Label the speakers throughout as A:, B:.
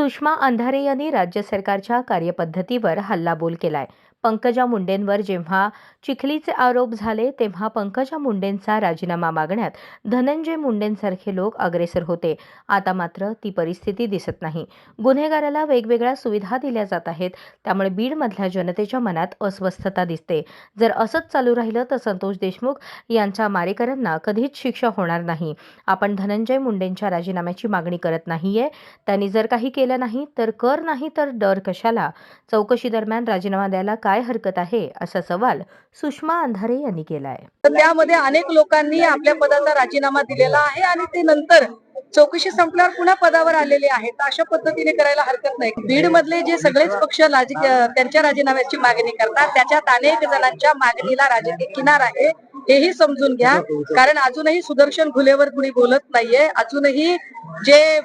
A: सुषमा अंधारे यांनी राज्य सरकारच्या कार्यपद्धतीवर हल्लाबोल केलाय. पंकजा मुंडेंवर जेव्हा चिखलीचे आरोप झाले तेव्हा पंकजा मुंडेंचा राजीनामा मागण्यात धनंजय मुंडेंसारखे लोक अग्रेसर होते. आता मात्र ती परिस्थिती दिसत नाही. गुन्हेगाराला वेगवेगळ्या सुविधा दिल्या जात आहेत. त्यामुळे बीडमधल्या जनतेच्या मनात अस्वस्थता दिसते. जर असंच चालू राहिलं तर संतोष देशमुख यांच्या मारेकऱ्यांना कधीच शिक्षा होणार नाही. आपण धनंजय मुंडेंच्या राजीनाम्याची मागणी करत नाहीये. त्यांनी जर काही केलं नाही तर कर नाही तर डर कशाला? चौकशी दरम्यान राजीनामा द्यायला काय हरकत आहे असा सवाल सुषमा अंधारे यांनी केलाय.
B: तर त्यामध्ये अनेक लोकांनी आपल्या पदाचा राजीनामा दिलेला आहे आणि ते नंतर चौकशी संपल्यावर पुन्हा पदावर आलेले आहेत. तर अशा पद्धतीने करायला हरकत नाही. बीड मधले जे सगळेच पक्ष त्यांच्या राजीनाम्याची मागणी करतात त्याच्यात अनेक जणांच्या मागणीला राजकीय किनार आहे. हेही समजून घ्या. कारण अजूनही सुदर्शन घुलेवर कुणी बोलत नाहीये. अजूनही जे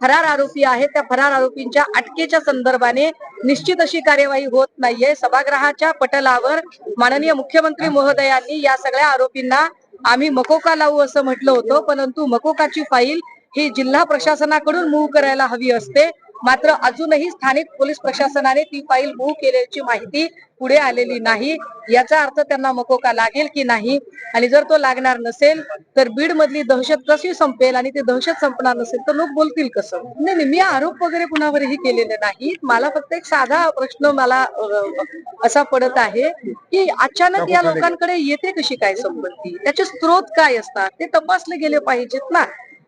B: फरार आरोपी आहेत त्या फरार आरोपींच्या अटकेच्या संदर्भाने निश्चित अशी कार्यवाही होत नाहीये. सभागृहाच्या पटलावर माननीय मुख्यमंत्री महोदयांनी या सगळ्या आरोपींना आम्ही मकोका लावू असं म्हटलं होतं. परंतु मकोकाची फाईल ही जिल्हा प्रशासनाकडून मूव्ह करायला हवी असते. मात्र अजूनही स्थानिक पोलीस प्रशासनाने ती फाईल मूव्ह केल्याची माहिती पुढे आलेली नाही. याचा अर्थ त्यांना मकोका लागेल की नाही? आणि जर तो लागणार नसेल तर बीड मधली दहशत कशी संपेल आणि ती दहशत संपणार नसेल तर लोक बोलतील कसं? नाही नाही मी आरोप वगैरे कुणावरही केलेले नाहीत. मला फक्त एक साधा प्रश्न मला असा पडत आहे की अचानक या लोकांकडे येते कशी काय संपत्ती? त्याचे स्रोत काय असतात? ते तपासले गेले पाहिजेत ना.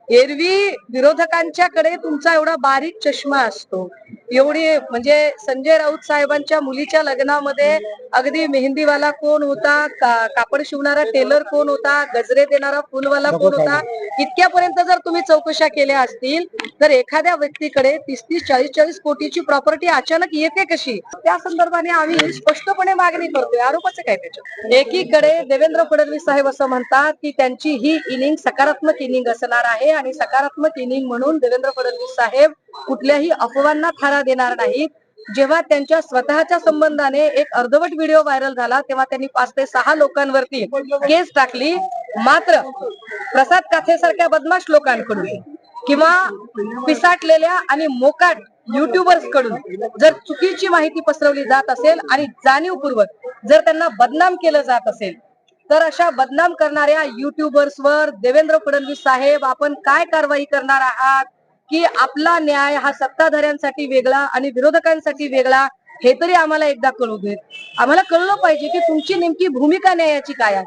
B: एरवी विरोधकांच्याकडे तुमचा एवढा बारीक चष्मा असतो. एवढी म्हणजे संजय राऊत साहेबांच्या मुलीच्या लग्नामध्ये अगदी मेहंदीवाला कोण होता? का- कापड शिवणारा टेलर कोण होता? गजरे देणारा फुलवाला कोण होता? इतक्यापर्यंत जर तुम्ही चौकशा केल्या असतील तर एखाद्या व्यक्तीकडे तीस तीस चाळीस चाळीस कोटीची प्रॉपर्टी अचानक येते कशी? त्या संदर्भाने आम्ही स्पष्टपणे मागणी करतोय. आरोपाचं काय त्याच्यात एकीकडे देवेंद्र फडणवीस साहेब असं म्हणतात की त्यांची ही इनिंग सकारात्मक इनिंग असणार आहे आणि सकारात्मक इनिंग म्हणून देवेंद्र फडणवीस साहेब कुठल्याही अफवांना थारा देणार नाहीत जेव्हा त्यांच्या स्वतःच्या संबंधाने एक अर्धवट व्हिडिओ व्हायरल झाला तेव्हा त्यांनी पाच ते सहा लोकांवरती केस टाकली. मात्र प्रसाद काथेसारख्या बदमाश लोकांकडून किंवा पिसाटलेल्या आणि मोकाट युट्यूबर्सकडून जर चुकीची माहिती पसरवली जात असेल आणि जाणीवपूर्वक जर त्यांना बदनाम केलं जात असेल तर अशा बदनाम करणाऱ्या युट्यूबर्सवर देवेंद्र फडणवीस साहेब आपण काय कारवाई करणार आहात? की आपला न्याय हा सत्ताधाऱ्यांसाठी वेगळा आणि विरोधकांसाठी वेगळा हे तरी आम्हाला एकदा कळू देत. आम्हाला कळलं पाहिजे की तुमची नेमकी भूमिका न्यायाची काय आहे.